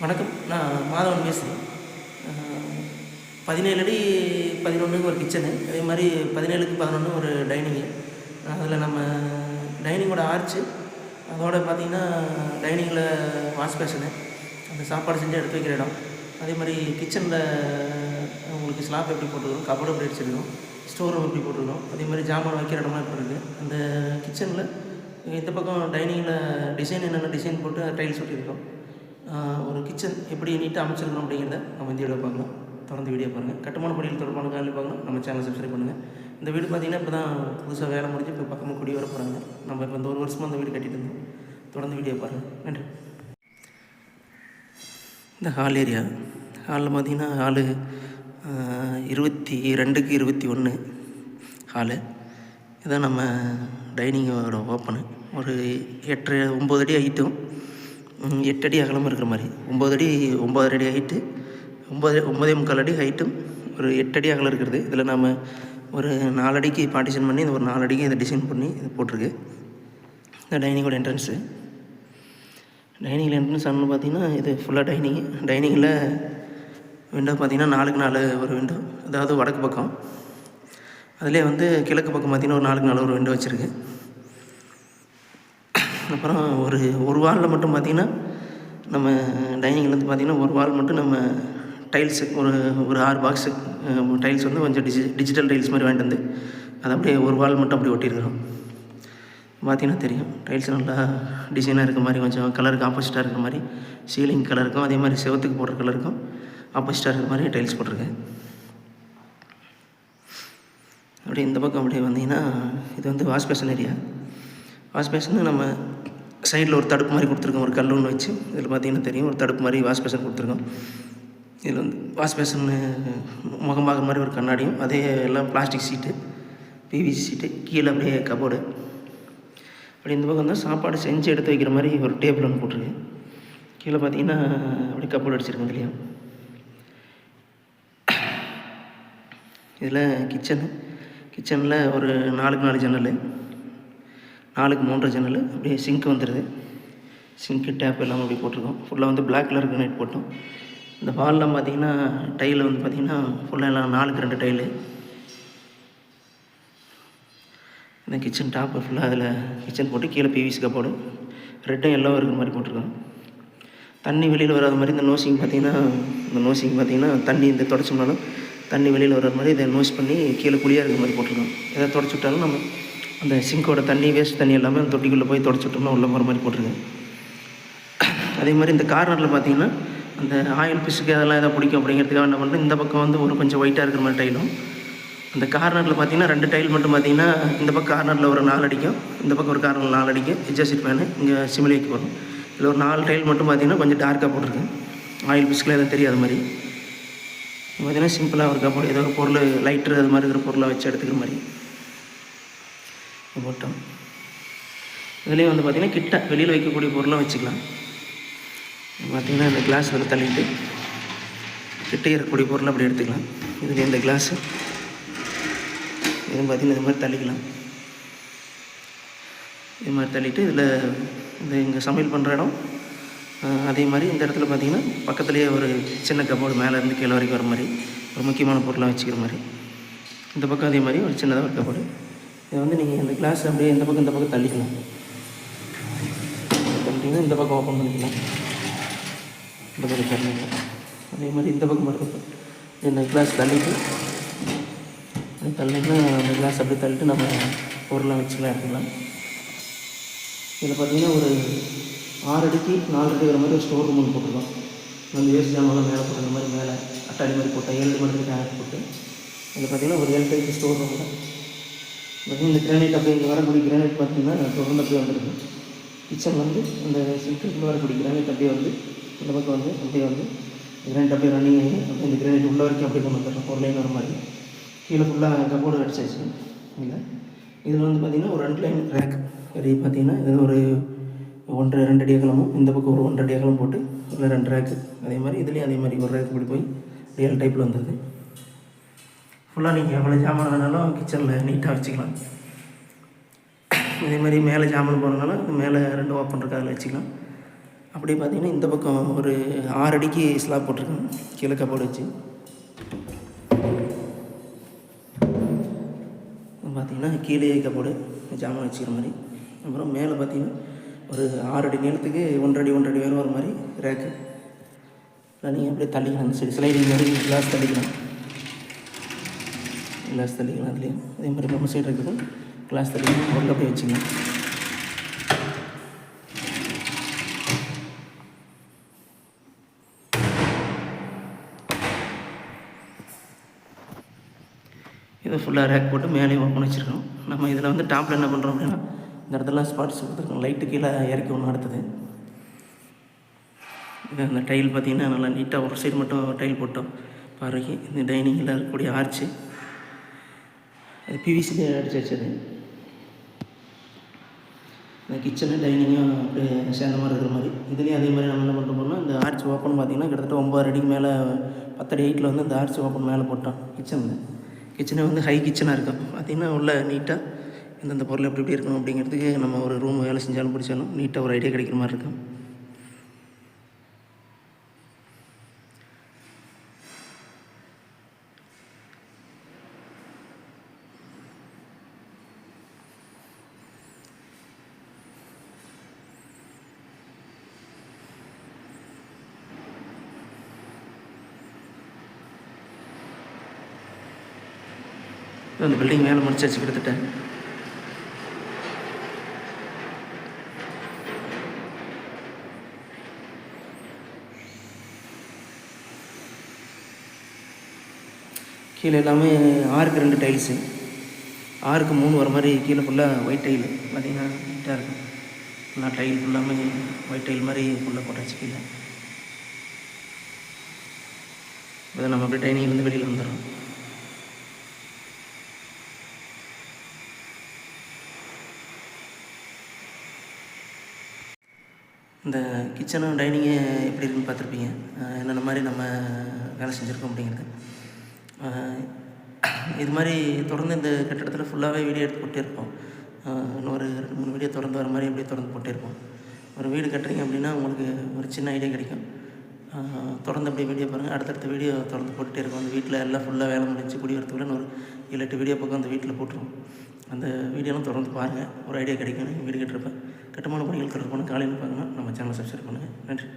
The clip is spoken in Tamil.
வணக்கம். நான் மாதவன் பேசுகிறேன் பதினேழு அடி பதினொன்றுக்கு ஒரு கிச்சனு. அதே மாதிரி பதினேழுக்கு பதினொன்று ஒரு டைனிங்கு. அதில் நம்ம டைனிங்கோட ஆர்ச்சு அதோட பார்த்திங்கன்னா டைனிங்கில் வாஷ் பேஷனு அந்த சாப்பாடு செஞ்சு எடுத்து வைக்கிற இடம். அதே மாதிரி கிச்சனில் உங்களுக்கு ஸ்லாப் எப்படி போட்டுருக்கோம் கபோர்டு எப்படி அடிச்சிருக்கோம் ஸ்டோர் ரூம் எப்படி போட்டிருக்கோம் அதே மாதிரி ஜாமான் வைக்கிற இடமா எப்படி இருக்குது அந்த கிச்சனில் இந்த பக்கம் டைனிங்கில் டிசைன் என்னென்ன டிசைன் போட்டு டைல்ஸ் ஒட்டியிருக்கோம். ஒரு கிச்சன் எப்படி நீட்டாக அமைச்சிருக்கணும் அப்படிங்கிறத நம்ம இந்த வீடியோ பார்க்கலாம். தொடர்ந்து வீடியோ பாருங்கள் கட்டுமான பணிகள் தொடர்பான காலையில் பார்க்கலாம். நம்ம சேனல் சப்ஸ்கிரைப் பண்ணுங்கள் இந்த வீடு பார்த்தீங்கன்னா இப்போ தான் புதுசாக வேலை முடிஞ்சு இப்போ பக்கமாக குடி வர போகிறாங்க நம்ம இப்போ இந்த ஒரு வருஷமாக அந்த வீடு கட்டிட்டு இருந்தோம். தொடர்ந்து வீடியோ பாருங்கள் நன்றி. இந்த ஹால் ஏரியா ஹாலில் பார்த்தீங்கன்னா ஹாலு இருபத்தி ரெண்டுக்கு இருபத்தி ஒன்று ஹாலு இதான் நம்ம டைனிங்கோட ஓப்பனு ஒரு எட்டு ஒம்பது அடி ஹைட்டும் எட்டு அடி அகலமும் இருக்கிற மாதிரி. ஒம்பது அடி ஒம்பது அடி ஹைட்டு ஒம்பது ஒம்பதே முக்கால் அடி ஹைட்டும் ஒரு எட்டு அடி அகலம் இருக்கிறது. இதில் நம்ம ஒரு நாலு அடிக்கு பார்ட்டிஷன் பண்ணி இந்த ஒரு நாலு அடிக்கு இதை டிசைன் பண்ணி இது போட்டிருக்கு. இந்த டைனிங்கோட என்ட்ரன்ஸு டைனிங்கில் என்ட்ரன்ஸ் ஆனு பார்த்தீங்கன்னா இது ஃபுல்லாக டைனிங் டைனிங்கில் விண்டோ பார்த்திங்கன்னா நாலுக்கு நாலு ஒரு விண்டோ அதாவது வடக்கு பக்கம். அதிலே வந்து கிழக்கு பக்கம் பார்த்திங்கன்னா ஒரு நாலுக்கு நாலு ஒரு விண்டோ வச்சுருக்கு. அப்புறம் ஒரு ஒரு வாலில் மட்டும் பார்த்தீங்கன்னா நம்ம டைனிங்லேருந்து பார்த்திங்கன்னா ஒரு வால் மட்டும் நம்ம டைல்ஸு ஒரு ஒரு ஆறு பாக்ஸு டைல்ஸ் வந்து கொஞ்சம் டிஜி டிஜிட்டல் டைல்ஸ் மாதிரி வாங்கிட்டு வந்து அது அப்படியே ஒரு வால் மட்டும் அப்படியே ஒட்டியிருக்கிறோம். பார்த்தீங்கன்னா தெரியும். டைல்ஸ் நல்லா டிசைனாக இருக்க மாதிரி கொஞ்சம் கலருக்கு ஆப்போசிட்டாக இருக்கிற மாதிரி சீலிங் கலருக்கும் அதே மாதிரி செவத்துக்கு போடுற கலருக்கும் ஆப்போசிட்டாக இருக்கிற மாதிரி டைல்ஸ் போட்டிருக்கேன். அப்படியே இந்த பக்கம் அப்படியே வந்தீங்கன்னா இது வந்து வாஷ் பேஷன் ஏரியா வாஷ் நம்ம சைடில் ஒரு தடுப்பு மாதிரி கொடுத்துருக்கோம். ஒரு கல் ஒன்று வச்சு. இதில் பார்த்தீங்கன்னா தெரியும். ஒரு தடுப்பு மாதிரி வாஷ் பேஷன் கொடுத்துருக்கோம். இதில் வந்து வாஷ் பேஷன் மாதிரி ஒரு கண்ணாடியும் அதே எல்லாம் பிளாஸ்டிக் சீட்டு பிவிசி சீட்டு கீழே அப்படியே கபோர்டு அப்படி இந்த பக்கம் தான் சாப்பாடு செஞ்சு எடுத்து வைக்கிற மாதிரி ஒரு டேபிள் ஒன்று போட்டிருக்கு கீழே பார்த்தீங்கன்னா அப்படியே கப்போர்டு அடிச்சிருக்கோம் இல்லையா? இதில் கிச்சனு கிச்சனில் ஒரு நாலுக்கு நாலு ஜன்னல் நாலுக்கு மூன்று ஜன்னல் அப்படியே சிங்க் வந்துடுது சிங்க்கு டேப் எல்லாம் அப்படி போட்டிருக்கோம். ஃபுல்லாக வந்து பிளாக் கலர் கிரனைட் போட்டோம். இந்த வால்லாம் பார்த்தீங்கன்னா டைல் வந்து பார்த்தீங்கன்னா ஃபுல்லாக எல்லாம் நாலுக்கு ரெண்டு டைலு இந்த கிச்சன் டாப்பு ஃபுல்லாக அதில் கிச்சன் போட்டு கீழே பிவிசி கப்போடு ரெட்டும் எல்லோ இருக்கிற மாதிரி போட்டிருக்கோம். தண்ணி வெளியில் வராத மாதிரி இந்த நோசிங் பார்த்தீங்கன்னா இந்த நோசிங் பார்த்தீங்கன்னா தண்ணி இந்த தொடச்சோம்னாலும் தண்ணி வெளியில் வர மாதிரி இதை நோஸ் பண்ணி கீழே குழியாக இருக்கிற மாதிரி போட்டிருக்கோம். எதாவது தொடச்சு விட்டாலும் நம்ம அந்த சிங்கோட தண்ணி வேஸ்ட் தண்ணி எல்லாமே அந்த தொட்டிக்குள்ளே போய் துடச்சிட்டோம்னா உள்ள போகிற மாதிரி போட்டிருக்கேன் அதே மாதிரி இந்த கார்னரில் பார்த்தீங்கன்னா அந்த ஆயில் பிசுக்கு அதெல்லாம் எதாவது பிடிக்கும் அப்படிங்கிறதுக்காக என்ன பண்ணுறேன் இந்த பக்கம் வந்து ஒரு கொஞ்சம் ஒயிட்டாக இருக்கிற மாதிரி டைலும் அந்த கார்னரில் பார்த்தீங்கன்னா ரெண்டு டைல் மட்டும் பார்த்தீங்கன்னா இந்த பக்கம் கார்னரில் ஒரு நாலு அடிக்கும். இந்த பக்கம் ஒரு கார்னரில் நாலு அடிக்கும். எஜ்ஜாசிட் ஃபேனு இங்கே சிமிலிக்கு வரும் இதில் ஒரு நாலு டைல் மட்டும் பார்த்தீங்கன்னா கொஞ்சம் டார்க்காக போட்டிருக்கேன் ஆயில் பிஸ்கில் எதுவும் தெரியாத மாதிரி. பார்த்தீங்கன்னா சிம்பிளாக ஒரு கப்போடு ஏதோ பொருள் லைட்ரு அது மாதிரி இருக்கிற பொருளை வச்சு எடுத்துக்கிற மாதிரி. போட்டோம். இதுலேயும் வந்து பார்த்திங்கன்னா கிட்ட வெளியில் வைக்கக்கூடிய பொருளும் வச்சுக்கலாம். பார்த்திங்கன்னா இந்த கிளாஸ் வந்து தள்ளிட்டு கிட்ட இருக்கக்கூடிய பொருளை அப்படி எடுத்துக்கலாம். இதில் இந்த கிளாஸு இது பார்த்திங்கன்னா இது மாதிரி தள்ளிக்கலாம். இது மாதிரி தள்ளிட்டு இதில் இந்த இங்கே சமையல் பண்ணுற இடம் அதே மாதிரி இந்த இடத்துல பார்த்திங்கன்னா பக்கத்துலேயே ஒரு சின்ன கபோர்டு மேலே இருந்து கீழே வரைக்கும் வர மாதிரி ஒரு முக்கியமான பொருளாக வச்சுக்கிற மாதிரி. இந்த பக்கம் அதே மாதிரி ஒரு சின்னதாக ஒரு கபோர்டு இதை வந்து நீங்கள் இந்த கிளாஸ் அப்படியே இந்த பக்கம் இந்த பக்கம் தள்ளிக்கலாம். தள்ளிட்டிங்கன்னா இந்த பக்கம் ஓப்பன் பண்ணிக்கலாம். இந்த பக்கம் தள்ளிக்கலாம் அதே மாதிரி இந்த பக்கம் மட்டும் இந்த கிளாஸ் தள்ளிட்டு தள்ளிங்கன்னா அந்த கிளாஸ் அப்படியே தள்ளிட்டு நம்ம பொருளாக வச்சுக்கலாம் எடுத்துக்கலாம். இதில் பார்த்தீங்கன்னா ஒரு ஆறு அடிக்கு நாலு அடிக்கிற மாதிரி ஒரு ஸ்டோர் ரூம் ஒன்று போட்டுருக்கோம். வந்து வேஸ்ட் ஜாமான்லாம் மேலே போட்டுற மாதிரி மேலே அட்டாடி மாதிரி போட்டேன் ஏழு மணி நேரம் போட்டு இதில் பார்த்தீங்கன்னா ஒரு ஏழு டைக்கு ஸ்டோர் ரூம் பார்த்தீங்கன்னா இந்த கிரானைட் அப்படியே இங்கே வரக்கூடிய கிரானைட் பார்த்தீங்கன்னா தொடர்ந்து அப்படியே வந்துருக்கு கிச்சன் வந்து இந்த சிங்க்குள்ள வரக்கூடிய கிரானைட் அப்படியே வந்து இந்த பக்கம் வந்து அப்படியே வந்து கிரானைட் அப்படியே ரன்னிங் ஆகி அப்படியே இந்த கிரானைட் உள்ள வரைக்கும் அப்படியே கொண்டு வந்துடுறோம். ஒரு லைன் வர மாதிரி. கீழே ஃபுல்லாக கப்போர்டு அடிச்சாச்சு. இல்லை? இதில் வந்து பார்த்திங்கன்னா ஒரு ரெண்டு லைன் ரேக் அப்படி பார்த்தீங்கன்னா இது ஒரு ஒன்றரை ரெண்டு அடி அகலமும் இந்த பக்கம் ஒரு ஒன்றரை அடி அகலம் போட்டு இல்லை ரெண்டு ரேக்கு அதே மாதிரி இதுலேயும் அதே மாதிரி ஒரு ரேக் இப்படி போய் ரியல் டைப்பில் வந்துடுது. ஃபுல்லாக நீங்கள் எவ்வளோ ஜாமான் வேணாலும் கிச்சனில் நீட்டாக வச்சுக்கலாம். இதே மாதிரி மேலே ஜாமான் போகிறதுனால மேலே ரெண்டு ஓப்பன் இருக்குது அதில் வச்சுக்கலாம். அப்படியே பார்த்தீங்கன்னா இந்த பக்கம் ஒரு ஆறு அடிக்கு ஸ்லாப் போட்டிருக்கேன் கீழே கபோர்டு வச்சு. பார்த்தீங்கன்னா கீழே கபோர்டு ஜாமான் வச்சுக்கிற மாதிரி. அப்புறம் மேலே பார்த்தீங்கன்னா ஒரு ஆறு அடி நீளத்துக்கு ஒன்றரை அடி ஒன்றரை வேணும் வேறு வர மாதிரி ரேக்கு நீங்கள் அப்படியே தள்ளிக்கலாம். சரி ஸ்லைடிங் மாதிரி கிளாஸ் தள்ளிக்கலாம். கிளாஸ் தள்ளிக்கலாம் அதுலேயும் அதே மாதிரி நம்ம சைடு இருக்குது கிளாஸ் தள்ளிக்கலாம் உள்ள போய் வச்சுங்க இதை ஃபுல்லாக ரேக் போட்டு மேலேயும் ஓப்பன் வச்சுருக்கோம் நம்ம இதில் வந்து டாப்பில் என்ன பண்ணுறோம் அப்படின்னா இந்த இடத்துல ஸ்பாட்ஸ் கொடுத்துருக்கோம் லைட்டு கீழே இறக்கி ஒன்று அடுத்தது. இது அந்த டைல் பார்த்திங்கன்னா நல்லா நீட்டாக ஒரு சைடு மட்டும் டைல் போட்டோம். பாருங்க இந்த டைனிங்கில் இருக்கக்கூடிய ஆர்ச்சு அது பிவிசிலே அடிச்சு வச்சது. இந்த கிச்சனு டைனிங்கும் அப்படியே சேர்ந்த மாதிரி இருக்கிற மாதிரி. இதுலேயும் அதே மாதிரி நம்ம என்ன பண்ணுறோம்னா இந்த ஆர்ச் ஓப்பன் பார்த்திங்கன்னா கிட்டத்தட்ட ஒம்பது அடிக்கு மேலே பத்தடி எயிட்டில் வந்து இந்த ஆர்ச் ஓப்பன் மேலே போட்டோம் கிச்சனில் கிச்சனே வந்து ஹை கிச்சனாக இருக்கும் பார்த்திங்கன்னா உள்ள நீட்டாக எந்தெந்த பொருள் எப்படி எப்படி இருக்கணும் அப்படிங்கிறதுக்கு நம்ம ஒரு ரூம் வேலை செஞ்சாலும் பிடிச்சாலும் நீட்டாக ஒரு ஐடியா கிடைக்கிற மாதிரி இருக்கும் அந்த பில்டிங் மேலே முடிச்சாச்சு கிட்டத்தட்ட கீழே எல்லாமே ஆறுக்கு ரெண்டு டைல்ஸு ஆறுக்கு மூணு வர மாதிரி கீழே ஃபுல்லாக ஒயிட் டைல் பார்த்தீங்கன்னா நீட்டாக இருக்கும். ஃபுல்லாக டைல் ஃபுல்லாமே ஒயிட் டைல் மாதிரி ஃபுல்லாக போட்டாச்சு கீழே. இப்போ நம்ம அப்படியே டைனிங்லேருந்து வெளியில் வந்துடுறோம். இந்த கிச்சனும் டைனிங்கு எப்படி இருக்குன்னு பார்த்துருப்பீங்க? என்னென்ன மாதிரி நம்ம வேலை செஞ்சுருக்கோம் அப்படிங்கிறது. இது மாதிரி தொடர்ந்து இந்த கட்டிடத்தில் ஃபுல்லாகவே வீடியோ எடுத்து போட்டே இருப்போம். இன்னொரு ரெண்டு மூணு வீடியோ திறந்து வர மாதிரி அப்படியே திறந்து போட்டே இருப்போம். ஒரு வீடு கட்டுறீங்க அப்படின்னா உங்களுக்கு ஒரு சின்ன ஐடியா கிடைக்கும். தொடர்ந்து அப்படியே வீடியோ பாருங்கள் அடுத்தடுத்த வீடியோ தொடர்ந்து போட்டுகிட்டே இருக்கும் அந்த வீட்டில் எல்லாம் ஃபுல்லாக வேலை முடிஞ்சு குடியேறதுக்குள்ள ஒரு ஏழு எட்டு வீடியோ பக்கம் அந்த வீட்டில் போட்டுருவோம். அந்த வீடியோலாம் தொடர்ந்து பாருங்கள் ஒரு ஐடியா கிடைக்கும் நீங்கள் வீடு கட்டுறப்ப. கட்டுமான பணிகள் தொடர்பான காலையில் பார்க்கணும் நம்ம சேனலை சப்ஸ்கிரைப் பண்ணுங்கள் நன்றி.